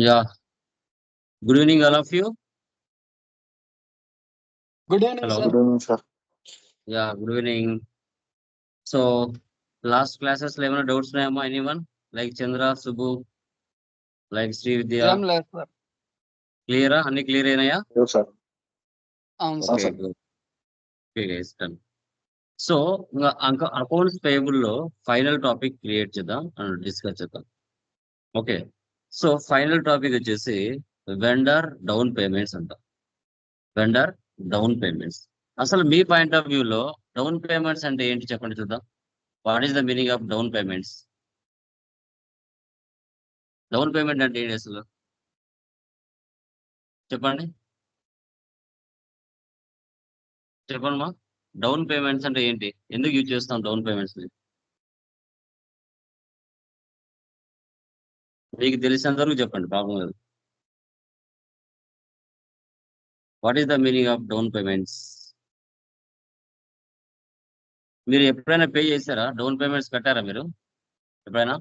Yeah. Good evening, all of you. Good evening Hello. Sir good evening sir Yeah, good evening. So, last classes లో ఏమైనా doubts ఉన్నాయమ్మా anyone like Chandra Subbu like Srividya ఏం లేదు sir క్లియరా అన్ని clear అయినాయా? లేదు sir అవును ఆ, sir sir. Okay guys done so ఇంకా అకౌంట్స్ పేయబుల్లో ఫైనల్ టాపిక్ క్రియేట్ చేద్దాం అండ్ డిస్కస్ చేద్దాం. ఓకే సో ఫైనల్ టాపిక్ వచ్చేసి వెండర్ డౌన్ పేమెంట్స్ అంట. Vendor down payments. అసలు మీ పాయింట్ ఆఫ్ వ్యూలో డౌన్ పేమెంట్స్ అంటే ఏంటి చెప్పండి చూద్దాం. What is the meaning of down payments down payment అంటే ఏంటి అసలు? చెప్పండి. చెప్పండి మా. డౌన్ పేమెంట్స్ అంటే ఏంటి? ఎందుకు యూజ్ చేస్తాం డౌన్ పేమెంట్స్ మీకు తెలిసినంత వరకు చెప్పండి ప్రాబ్లం లేదు what is the meaning of down payments మీరు ఎప్పుడైనా పే చేశారా? డౌన్ పేమెంట్స్ కట్టారా మీరు? ఎప్పుడైనా?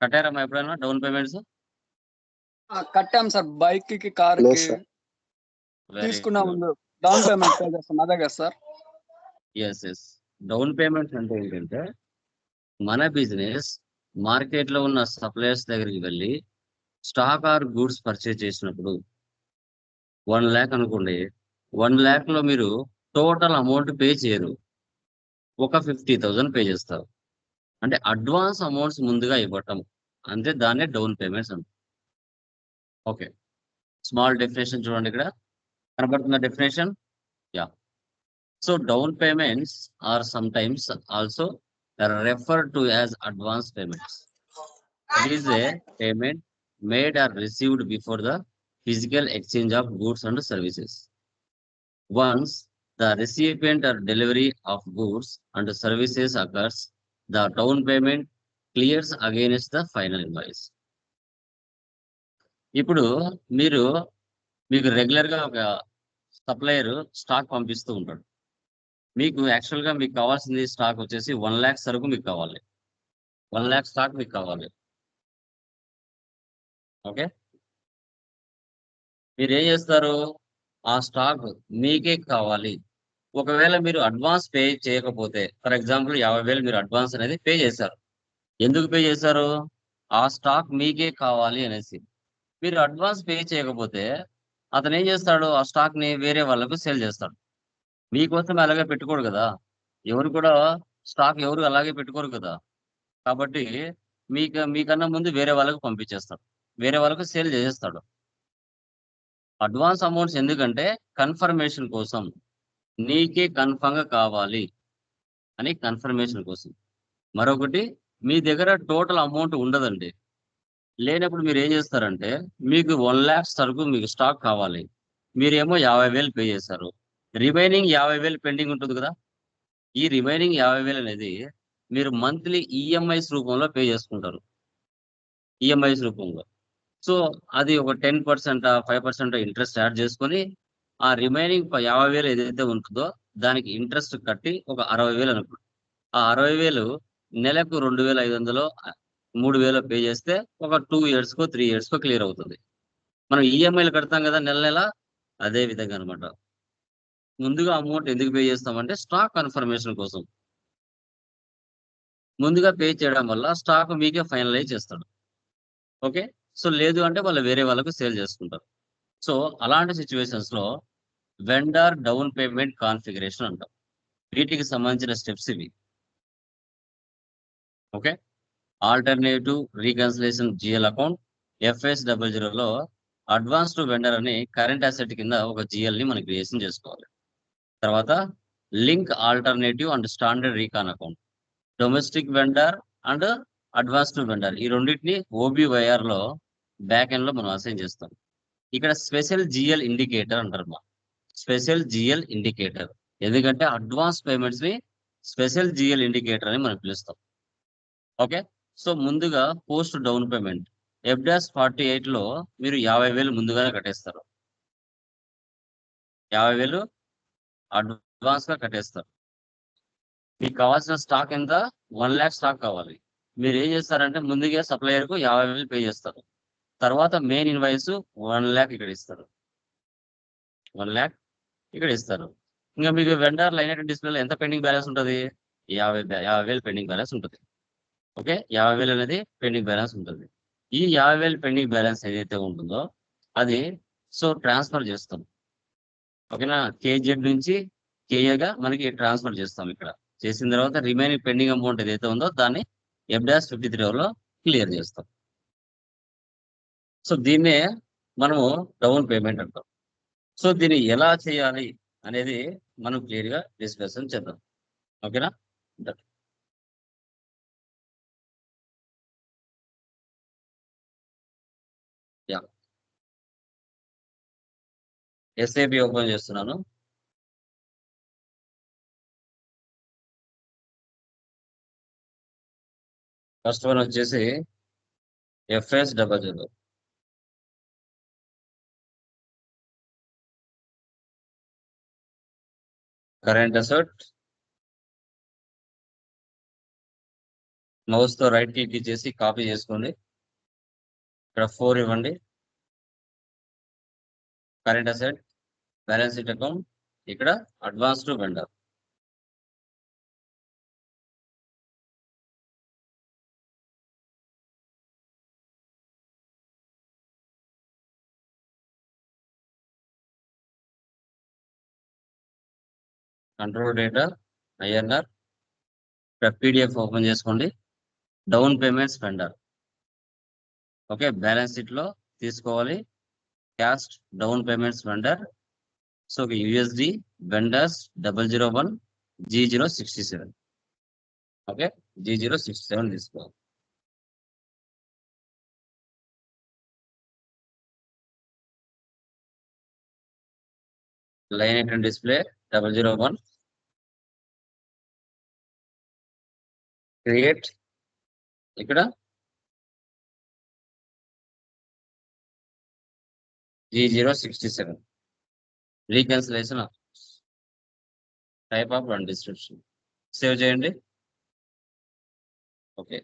కట్టారమ్మా ఎప్పుడైనా డౌన్ పేమెంట్స్ ఆ, కట్టాం సార్. బైక్కి కార్కి. తీసుకున్నా డౌన్ పేమెంట్ పే చేస్తాం. అదే కదా sir. Yes yes down payments అంటే ఏంటంటే మన బిజినెస్ మార్కెట్లో ఉన్న సప్లయర్స్ దగ్గరికి వెళ్ళి స్టాక్ ఆర్ గూడ్స్ పర్చేజ్ చేసినప్పుడు వన్ ల్యాక్ అనుకోండి వన్ ల్యాక్లో మీరు టోటల్ అమౌంట్ పే చేయరు. ఒక ఫిఫ్టీ థౌజండ్ పే చేస్తారు. అంటే అడ్వాన్స్ అమౌంట్స్ ముందుగా ఇవ్వటం. అంతే దాన్నే డౌన్ పేమెంట్స్ అంట ఓకే. స్మాల్ డెఫినేషన్ చూడండి ఇక్కడ. కనబడుతున్న definition? Yeah. So down payments are sometimes also referred to as advance payments. It is a payment made or received before the physical exchange of goods and services. Once the recipient or delivery of goods and services occurs, the down payment clears against the final invoice. ఇప్పుడు మీరు మీకు రెగ్యులర్గా ఒక supplier stock పంపిస్తూ ఉంటాడు మీకు యాక్చువల్గా మీకు కావాల్సింది స్టాక్ వచ్చేసి వన్ ల్యాక్ సరుకు మీకు కావాలి. వన్ ల్యాక్ స్టాక్ మీకు కావాలి. ఓకే మీరు ఏం చేస్తారు? ఆ స్టాక్ మీకే కావాలి. ఒకవేళ మీరు అడ్వాన్స్ పే చేయకపోతే ఫర్ ఎగ్జాంపుల్ యాభై వేలు మీరు అడ్వాన్స్ అనేది పే చేశారు. ఎందుకు పే చేశారు? ఆ స్టాక్ మీకే కావాలి అనేసి. మీరు అడ్వాన్స్ పే చేయకపోతే అతను ఏం చేస్తాడు? ఆ స్టాక్ని వేరే వాళ్ళకు సేల్ చేస్తాడు. మీకోసం అలాగే పెట్టుకోడు కదా. ఎవరు కూడా స్టాక్ ఎవరు అలాగే పెట్టుకోరు కదా. కాబట్టి మీకు మీకన్నా ముందు వేరే వాళ్ళకు పంపించేస్తాడు. వేరే వాళ్ళకు సేల్ చేసేస్తాడు. అడ్వాన్స్ అమౌంట్స్ ఎందుకంటే కన్ఫర్మేషన్ కోసం. నీకే కన్ఫర్మ్గా కావాలి అని కన్ఫర్మేషన్ కోసం. మరొకటి మీ దగ్గర టోటల్ అమౌంట్ ఉండదండి. లేనప్పుడు మీరు ఏం చేస్తారంటే మీకు వన్ ల్యాక్స్ సరుకు మీకు స్టాక్ కావాలి. మీరేమో యాభై వేలు పే చేశారు. రిమైనింగ్ యాభై వేలు పెండింగ్ ఉంటుంది కదా? ఈ రిమైనింగ్ యాభై వేలు అనేది మీరు మంత్లీ ఈఎంఐస్ రూపంలో పే చేసుకుంటారు. ఈఎంఐస్ రూపంలో. సో అది ఒక ten percent five percent interest add చేసుకొని ఆ రిమైనింగ్ యాభై వేలు ఏదైతే ఉంటుందో దానికి ఇంట్రెస్ట్ కట్టి ఒక అరవై వేలు అనుకో. ఆ అరవై వేలు నెలకు రెండు వేల ఐదు వందలు మూడు వేలు పే చేస్తే ఒక టూ ఇయర్స్కో త్రీ ఇయర్స్కో క్లియర్ అవుతుంది. మనం ఈఎంఐలు కడతాం కదా నెల నెల? అదే విధంగా అనమాట ముందుగా అమౌంట్ ఎందుకు పే చేస్తామంటే స్టాక్ కన్ఫర్మేషన్ కోసం. ముందుగా పే చేయడం వల్ల స్టాక్ మీకే ఫైనలైజ్ చేస్తాడు. ఓకే సో లేదు అంటే వాళ్ళు వేరే వాళ్ళకు సేల్ చేసుకుంటారు. సో అలాంటి సిచ్యువేషన్స్లో వెండర్ డౌన్ పేమెంట్ కాన్ఫిగరేషన్ అంటాం. వీటికి సంబంధించిన స్టెప్స్ ఇవి. Okay alternative reconciliation GL account FS double జీరోలో అడ్వాన్స్ టు వెండర్ అని కరెంట్ అసెట్ కింద ఒక జిఎల్ని మనం క్రియేషన్ చేసుకోవాలి. తర్వాత link alternative and standard recon account. Domestic vendor and advanced vendor ఈ రెండింటిని ఓబీవైఆర్లో బ్యాక్ ఎండ్లో మనం అసైన్ చేస్తాం. ఇక్కడ స్పెషల్ జిఎల్ ఇండికేటర్ అంటారు మా స్పెషల్ జిఎల్ ఇండికేటర్. ఎందుకంటే అడ్వాన్స్ పేమెంట్స్ని స్పెషల్ జిఎల్ ఇండికేటర్ అని మనం పిలుస్తాం. ఓకే? సో ముందుగా post down payment. F dash forty ఎయిట్లో మీరు యాభై వేలు ముందుగానే కట్టేస్తారు. యాభై వేలు అడ్వాన్స్గా కట్టేస్తారు. మీకు కావాల్సిన స్టాక్ ఎంత? వన్ ల్యాక్ స్టాక్ కావాలి. మీరు ఏం చేస్తారంటే ముందుగా సప్లయర్కు యాభై వేలు పే చేస్తారు. తర్వాత మెయిన్ ఇన్వాయిస్ వన్ ల్యాక్ ఇక్కడ ఇస్తారు. వన్ ల్యాక్ ఇక్కడ ఇస్తారు. ఇంకా మీకు వెండర్ లైన్ డిస్ప్లేలో ఎంత పెండింగ్ బ్యాలెన్స్ ఉంటుంది? యాభై యాభై వేలు పెండింగ్ బ్యాలెన్స్ ఉంటుంది. ఓకే? యాభై వేలు అనేది పెండింగ్ బ్యాలెన్స్ ఉంటుంది. ఈ యాభై వేలు పెండింగ్ బ్యాలెన్స్ ఏదైతే ఉంటుందో అది సో ట్రాన్స్ఫర్ చేస్తాం. ఓకేనా? కేజెడ్ నుంచి కేఏగా మనకి ట్రాన్స్ఫర్ చేస్తాం ఇక్కడ. చేసిన తర్వాత రిమైనింగ్ పెండింగ్ అమౌంట్ ఏదైతే ఉందో దాన్ని ఎఫ్ డాష్ ఫిఫ్టీ త్రీ లో క్లియర్ చేస్తాం. సో దీన్నే మనము డౌన్ పేమెంట్ అంటాం. సో దీన్ని ఎలా చేయాలి అనేది మనం క్లియర్గా డిస్కషన్ చేద్దాం. ఓకేనా? ఎస్ఏబి ఓపెన్ చేస్తున్నాను. ఫస్ట్ వన్ వచ్చేసి FS double zero current asset మౌస్తో right click చేసి కాపీ చేసుకోండి. ఇక్కడ ఫోర్ ఇవ్వండి. Current asset balance sheet account ఇక్కడ advance vendor. Control data INR ఇక్కడ పీడిఎఫ్ ఓపెన్ చేసుకోండి. Down payments vendor. Okay balance షీట్లో తీసుకోవాలి. Caste down payments vendor. So USD vendors double zero one G zero sixty seven okay G zero sixty seven తీసుకోవాలి line item display double zero one create ఇక్కడ G zero sixty seven reconciliation type of and description save చేయండి. Okay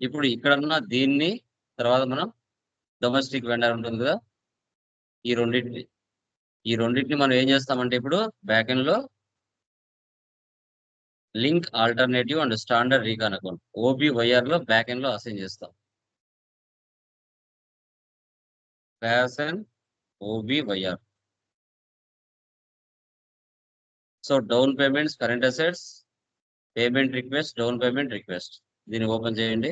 ఇప్పుడు ఇక్కడన్న దీన్ని తర్వాత మనం domestic vendor ఉంటుంది కదా ఈ రెండింటిని ఈ రెండింటిని మనం ఏం చేస్తామంటే ఇప్పుడు బ్యాక్లో link alternative and standard recon account ఓబీవైఆర్లో బ్యాక్లో అసైన్ చేస్తాం. Fashion OBYR so down payments current assets payment request down payment request. దీన్ని ఓపెన్ చేయండి.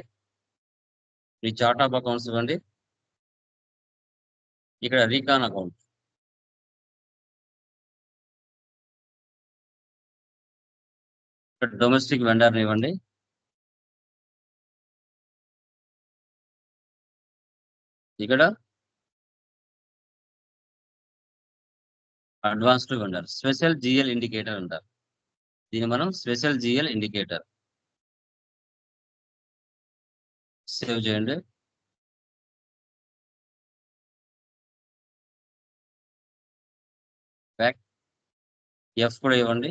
మీ చార్ట్ ఆఫ్ అకౌంట్స్ ఇవ్వండి. ఇక్కడ రీకాన్ అకౌంట్. ఇక్కడ డొమెస్టిక్ వెండర్ని ఇవ్వండి. ఇక్కడ advanced vendor special GL indicator అంటారు. దీన్ని మనం స్పెషల్ జిఎల్ ఇండికేటర్. సేవ్ చేయండి. బ్యాక్. ఎఫ్ కూడా ఇవ్వండి.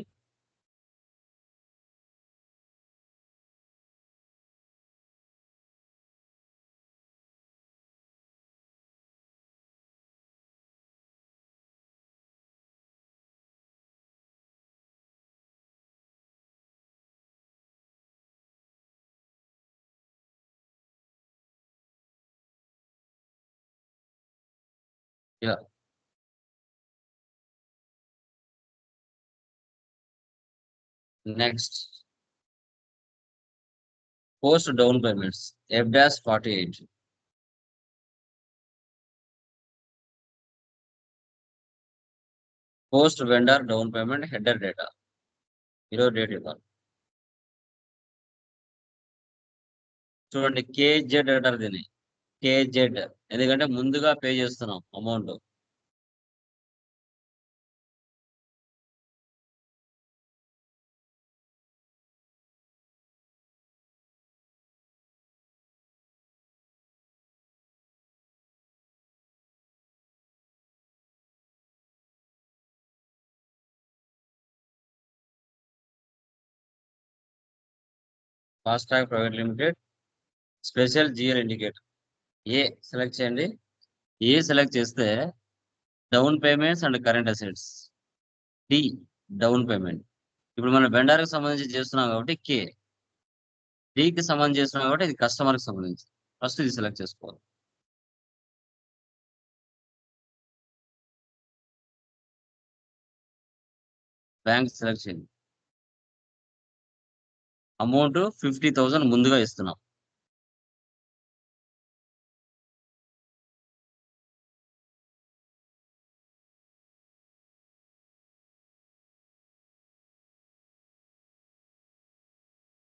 ఇలా next post down payments F dash forty eight post vendor down payment header data ఈరోజు డేట్ ఇవ్వాలి చూడండి కేజెడ్ అంటారు దీన్ని కేజెడ్ ఎందుకంటే ముందుగా పే చేస్తున్నాం amount fast track private limited special GL indicator A select చేయండి. ఏ సెలెక్ట్ చేస్తే down payments and current assets D down payment ఇప్పుడు మనం బెండార్కి సంబంధించి చేస్తున్నాం కాబట్టి కే డికి సంబంధించి చేస్తున్నాం కాబట్టి ఇది కస్టమర్కి సంబంధించి. ఫస్ట్ ఇది సెలెక్ట్ చేసుకోవాలి. బ్యాంక్ సెలెక్ట్ చేయండి. అమౌంట్ ఫిఫ్టీ థౌసండ్ ముందుగా ఇస్తున్నాం.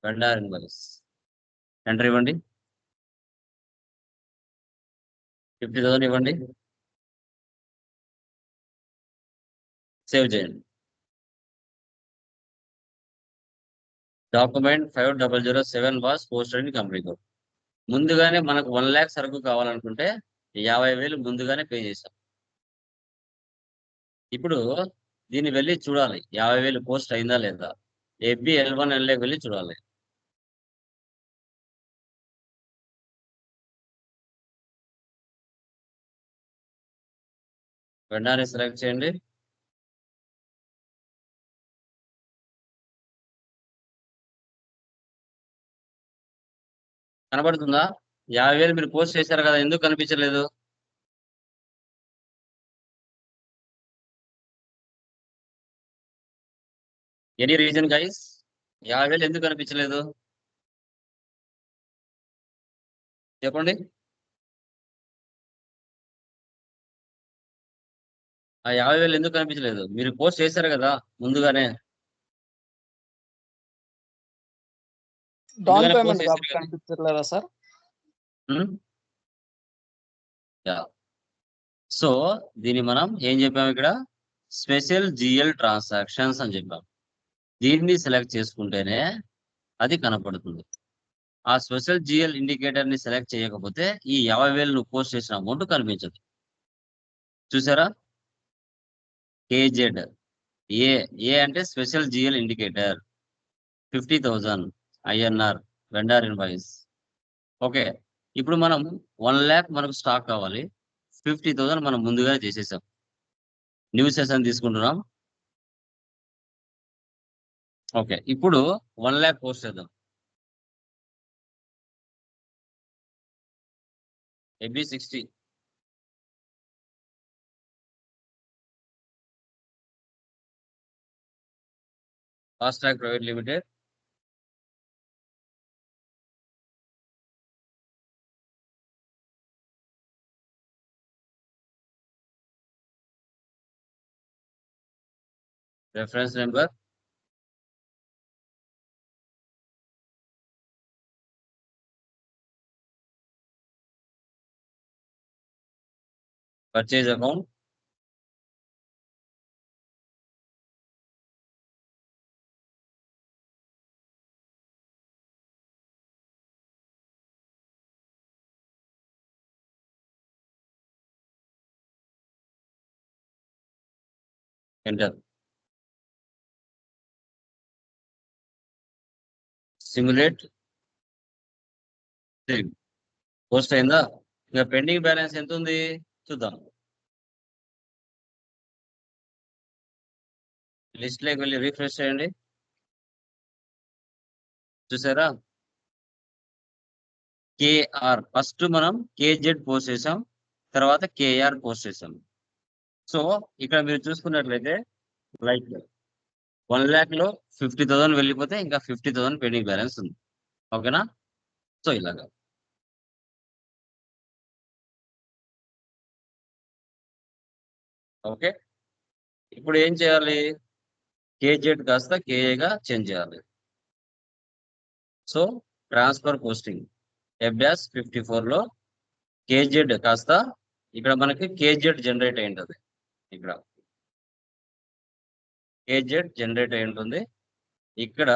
వెండార్ ఇన్వాయిస్ ఎంటర్ ఇవ్వండి. ఫిఫ్టీ థౌసండ్ ఇవ్వండి. సేవ్ చేయండి. Document five double zero seven was posted in company code ముందుగానే మనకు వన్ ల్యాక్ సరుకు కావాలనుకుంటే యాభై వేలు ముందుగానే పే చేసాం ఇప్పుడు దీన్ని వెళ్ళి చూడాలి. యాభై వేలు పోస్ట్ అయిందా లేదా? ఏబి ఎల్ వన్ ఎల్ఏకి వెళ్ళి చూడాలి. వెంటనే సెలెక్ట్ చేయండి. కనబడుతుందా? యాభై వేలు మీరు పోస్ట్ చేశారు కదా ఎందుకు కనిపించలేదు? ఎనీ రీజన్ గైస్ యాభై వేలు ఎందుకు కనిపించలేదు? చెప్పండి. ఆ యాభై వేలు ఎందుకు కనిపించలేదు? మీరు పోస్ట్ చేశారు కదా ముందుగానే. Down payment sir? సో దీన్ని మనం ఏం చెప్పాము ఇక్కడ? స్పెషల్ జిఎల్ ట్రాన్సాక్షన్స్ అని చెప్పాం దీన్ని సెలెక్ట్ చేసుకుంటేనే అది కనపడుతుంది. ఆ స్పెషల్ జిఎల్ ఇండికేటర్ని సెలెక్ట్ చేయకపోతే ఈ యాభై వేలు నువ్వు పోస్ట్ చేసిన అమౌంట్ కనిపించదు. చూసారా? కేజెడ్. ఏ ఏ అంటే special GL indicator. Fifty thousand INR vendor invoice. Okay ఇప్పుడు మనం వన్ ల్యాక్ మనకు స్టాక్ కావాలి. ఫిఫ్టీ థౌసండ్ మనం ముందుగానే చేసేసాం. న్యూ సెషన్ తీసుకుంటున్నాం. ఓకే ఇప్పుడు వన్ ల్యాక్ పోస్ట్ చేద్దాం. AB sixty. Fast track private limited reference number purchase account enter simulate post అయిందా? ఇంకా పెండింగ్ బ్యాలెన్స్ ఎంత ఉంది చూద్దాం. లిస్ట్లోకి వెళ్ళి రీఫ్రెష్ చేయండి. చూసారా? కేఆర్ ఫస్ట్ మనం కేజెడ్ పోస్ట్ చేసాం. తర్వాత కేఆర్ పోస్ట్ చేసాం. సో ఇక్కడ మీరు చూసుకున్నట్లయితే లైక్ వన్ ల్యాక్లో ఫిఫ్టీ థౌసండ్ వెళ్ళిపోతే ఇంకా ఫిఫ్టీ థౌసండ్ పెండింగ్ బ్యాలెన్స్ ఉంది. ఓకేనా? సో ఇలాగా. ఓకే. ఇప్పుడు ఏం చేయాలి? కేజెడ్ కాస్త కేఏగా చేంజ్ చేయాలి. So transfer posting. F dash fifty లో కేజెడ్ కాస్త ఇక్కడ మనకి కేజెడ్ జనరేట్ అయి ఇక్కడ. కేజెడ్ జనరేట్ అయి ఉంటుంది. ఇక్కడ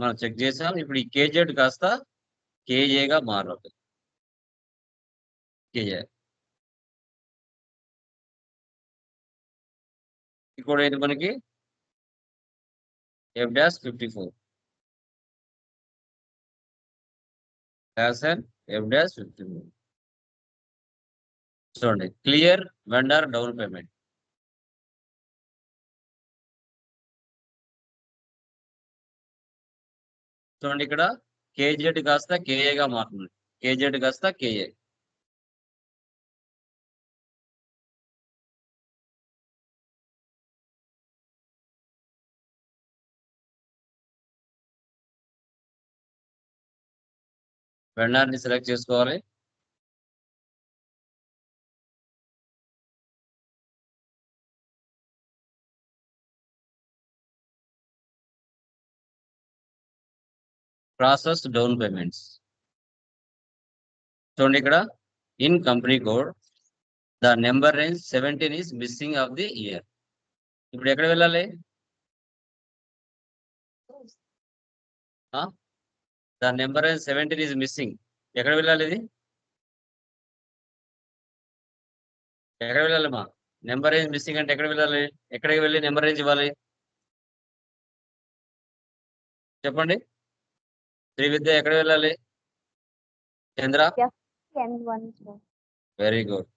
మనం చెక్ చేసాం. ఇప్పుడు ఈ కేజెడ్ కాస్త కేజేగా మారుతుంది కేజే ఇక్కడ ఏంటి మనకి? ఎఫ్ డాష్ ఫిఫ్టీ ఫోర్ యాసన్ ఎఫ్ డాష్ ఫిఫ్టీ ఫోర్ చూడండి. క్లియర్ వెండర్ డౌన్ పేమెంట్ చూడండి ఇక్కడ కేజెడ్ కాస్త కేఏగా మారుతుంది. కేజెడ్ కాస్త కేఏ వెండర్ని సెలెక్ట్ చేసుకోవాలి. ప్రాసెస్ డౌన్ పేమెంట్స్ చూడండి ఇక్కడ in company code the number range seventeen is missing of the year ఇప్పుడు ఎక్కడ వెళ్ళాలి? The number range seventeen is missing ఎక్కడ వెళ్ళాలి ఇది? ఎక్కడ వెళ్ళాలి మా? నెంబర్ రేంజ్ మిస్సింగ్ అంటే ఎక్కడ వెళ్ళాలి? ఎక్కడికి వెళ్ళి నెంబర్ రేంజ్ ఇవ్వాలి? చెప్పండి. శ్రీవిద్య ఎక్కడ వెళ్ళాలి? Chandra one very good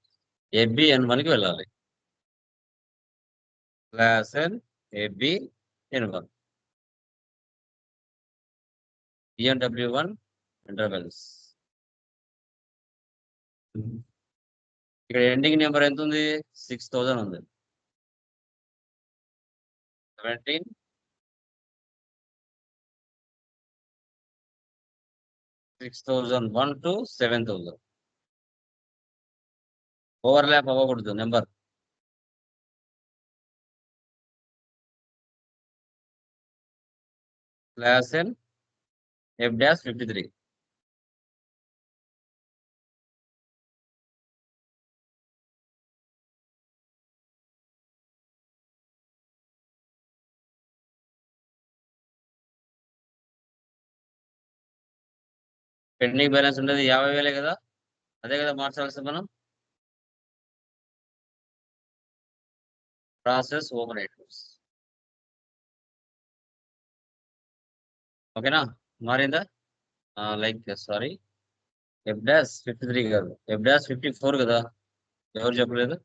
FB N వన్కి వెళ్ళాలి. Class N N one ENW one intervals ఇక్కడ ఎండింగ్ నెంబర్ ఎంత ఉంది సిక్స్ థౌజండ్ ఉంది. Seventeen six thousand one two seven thousand overlap అవ్వకూడదు number class N F dash fifty three pending balance ఉండేది యాభై వేలే కదా? అదే కదా మార్చాల్సింది మనం? ప్రాసెస్ ఓపెన్ ఐటమ్స్ ఓకేనా మారిందా? Like sorry F dash fifty three కాదు. ఎఫ్ డాష్ ఫిఫ్టీ ఫోర్ కదా? ఎవరు చెప్పలేదు?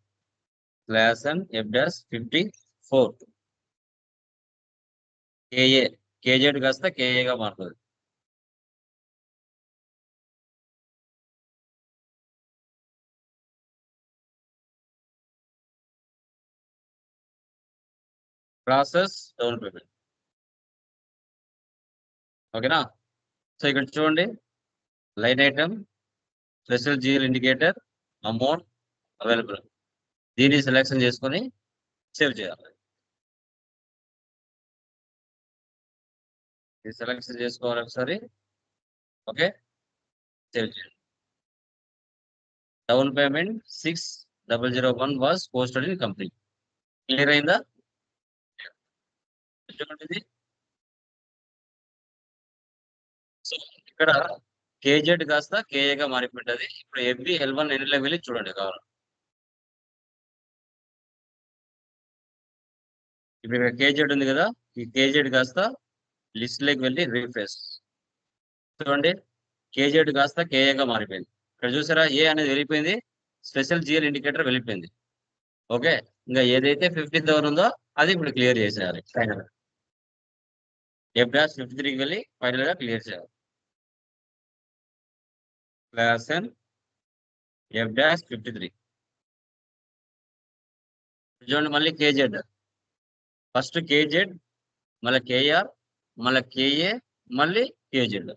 Class and F dash fifty four KA KZ కాస్త కేఏగా మారుతుంది. ప్రాసెస్ డౌన్ పేమెంట్ ఓకేనా సో ఇక్కడ చూడండి. Line item special GL indicator amount available దీన్ని సెలెక్షన్ చేసుకొని సేవ్ చేయాలి. ఇది సెలెక్షన్ చేసుకోవాలి ఒకసారి. ఓకే సేవ్ చేయండి. Down payment six double zero one was posted in company clear అయిందా? చూడండి ఇది సో ఇక్కడ కేజెడ్ కాస్త కేఏగా మారిపోయింది ఇప్పుడు ఎవ్వి ఎల్ వన్ ఎన్లో వెళ్ళి చూడండి కావాలి. ఇప్పుడు ఇక్కడ కేజెడ్ ఉంది కదా ఈ కేజెడ్ కాస్త లిస్ట్ లెక్ వెళ్ళి రీఫ్రెష్ చూడండి కేజెడ్ కాస్త కేఏగా మారిపోయింది. ఇక్కడ చూసారా ఏ అనేది వెళ్ళిపోయింది. స్పెషల్ జిఎల్ ఇండికేటర్ వెళ్ళిపోయింది. ఓకే ఇంకా ఏదైతే ఫిఫ్టీన్ థౌసండ్ ఉందో అది ఇప్పుడు క్లియర్ చేసేయాలి. ఫైనల్ ఎఫ్ డాష్ ఫిఫ్టీ త్రీకి వెళ్ళి ఫైనల్గా క్లియర్ చేయాలి. Class N F dash fifty three చూడండి మళ్ళీ కేజెడ్ ఫస్ట్ కేజెడ్ మళ్ళీ కేఆర్ మళ్ళీ కేఏ మళ్ళీ కేజెడ్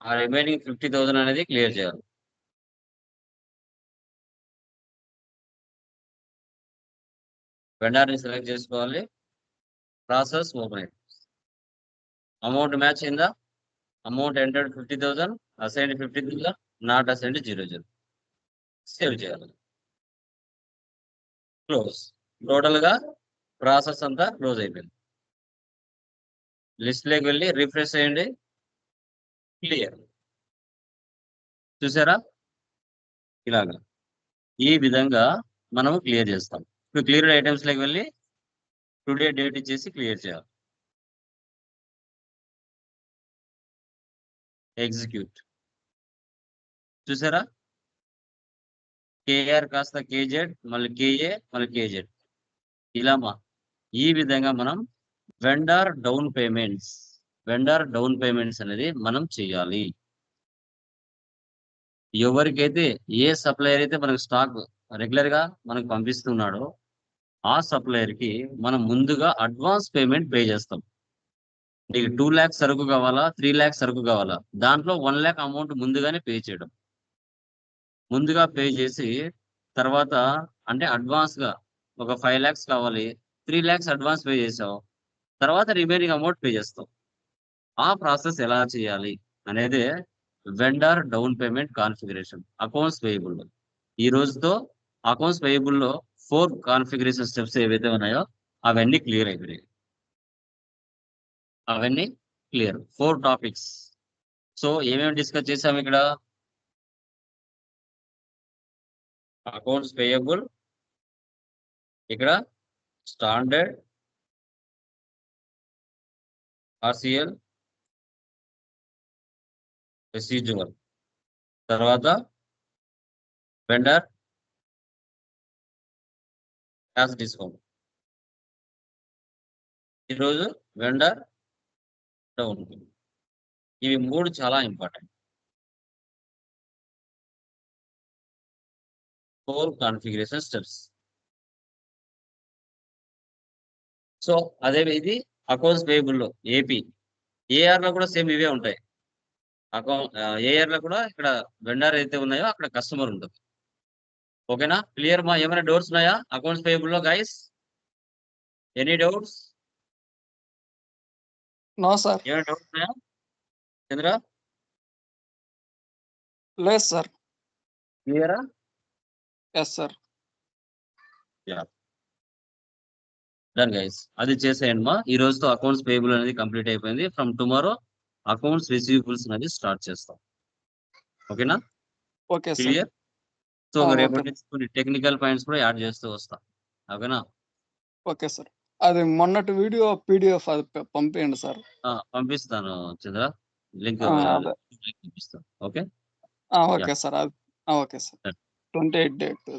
ఆ రిమైనింగ్ ఫిఫ్టీ థౌసండ్ అనేది క్లియర్ చేయాలి. వెండర్ని సెలెక్ట్ చేసుకోవాలి. ప్రాసెస్ ఓపెన్ అమౌంట్ మ్యాచ్ అయిందా? Amount entered fifty thousand assign fifty thousand not assign zero zero save చేయాలి. క్లోజ్ టోటల్గా ప్రాసెస్ అంతా క్లోజ్ అయిపోయింది. లిస్ట్లోకి వెళ్ళి రిఫ్రెష్ చేయండి. క్లియర్ చూసారా? ఇలాగా. ఈ విధంగా మనము క్లియర్ చేస్తాం. నువ్వు క్లియర్ ఐటమ్స్లోకి వెళ్ళి టుడే డేట్ ఇచ్చేసి క్లియర్ చేయాలి. ఎగ్జిక్యూట్ చూసారా? కేఆర్ కాస్త కేజెడ్ మళ్ళీ కేఏ మళ్ళీ కేజెడ్ ఇలా మా ఈ విధంగా మనం vendor down payments vendor down payments అనేది మనం చేయాలి. ఎవరికైతే ఏ సప్లయర్ అయితే మనకు స్టాక్ రెగ్యులర్గా మనకు పంపిస్తున్నాడో ఆ సప్లయర్కి మనం ముందుగా అడ్వాన్స్ పేమెంట్ పే చేస్తాం. నీకు టూ ల్యాక్స్ సరుకు కావాలా త్రీ ల్యాక్స్ సరుకు కావాలా? దాంట్లో వన్ ల్యాక్ అమౌంట్ ముందుగానే పే చేయడం. ముందుగా పే చేసి తర్వాత అంటే అడ్వాన్స్గా ఒక ఫైవ్ ల్యాక్స్ కావాలి త్రీ ల్యాక్స్ అడ్వాన్స్ పే చేసావు. తర్వాత రిమైనింగ్ అమౌంట్ పే చేస్తావు ఆ ప్రాసెస్ ఎలా చేయాలి అనేది vendor down payment configuration accounts payable ఈ రోజుతో అకౌంట్స్ పేయబుల్లో ఫోర్ కాన్ఫిగరేషన్ స్టెప్స్ ఏవైతే ఉన్నాయో అవన్నీ క్లియర్ అయిపోయాయి. అవన్నీ క్లియర్. Four topics. సో ఏమేమి డిస్కస్ చేసాం ఇక్కడ? Accounts payable. ఇక్కడ స్టాండర్డ్. ఆర్సిఎల్. రెసిడ్యువల్ తర్వాత వెండర్. క్యాష్ డిస్కౌంట్ ఈరోజు వెండర్ డౌన్ ఇవి మూడు చాలా important. Four configuration steps so అదే ఇది అకౌంట్స్ పేయబుల్లో ఏపీ ఏఆర్లో కూడా సేమ్ ఇవే ఉంటాయి. అకౌంట్ ఏఆర్లో కూడా ఇక్కడ వెండర్ అయితే ఉన్నాయో అక్కడ కస్టమర్ ఉంటుంది. ఓకేనా? క్లియర్ మా? ఏమైనా డౌట్స్ ఉన్నాయా? Accounts పేయబుల్లో guys any doubts no sir ఏమైనా డౌట్స్ ఉన్నాయా? చంద్ర? లేదు సార్ క్లియరా ఎస్ సార్ డన్ గైస్ అది చేసేయండి మా. ఈ రోజుతో అకౌంట్స్ పేయబుల్ అనేది కంప్లీట్ అయిపోయింది. ఫ్రమ్ టుమారో అకౌంట్స్ రిసీవబుల్స్ అనేది స్టార్ట్ చేస్తాం. ఓకేనా ఓకే క్లియర్ సో రేపటి. నుంచి కొన్ని టెక్నికల్ పాయింట్స్ కూడా యాడ్ చేస్తూ వస్తాం. ఓకేనా? Okay sir. అది మొన్నటి వీడియో పీడిఎఫ్ అది పంపించండి సార్. పంపిస్తాను చంద్ర లింక్. పంపిస్తాను okay? Okay sir. Okay sir. Twenty eight date.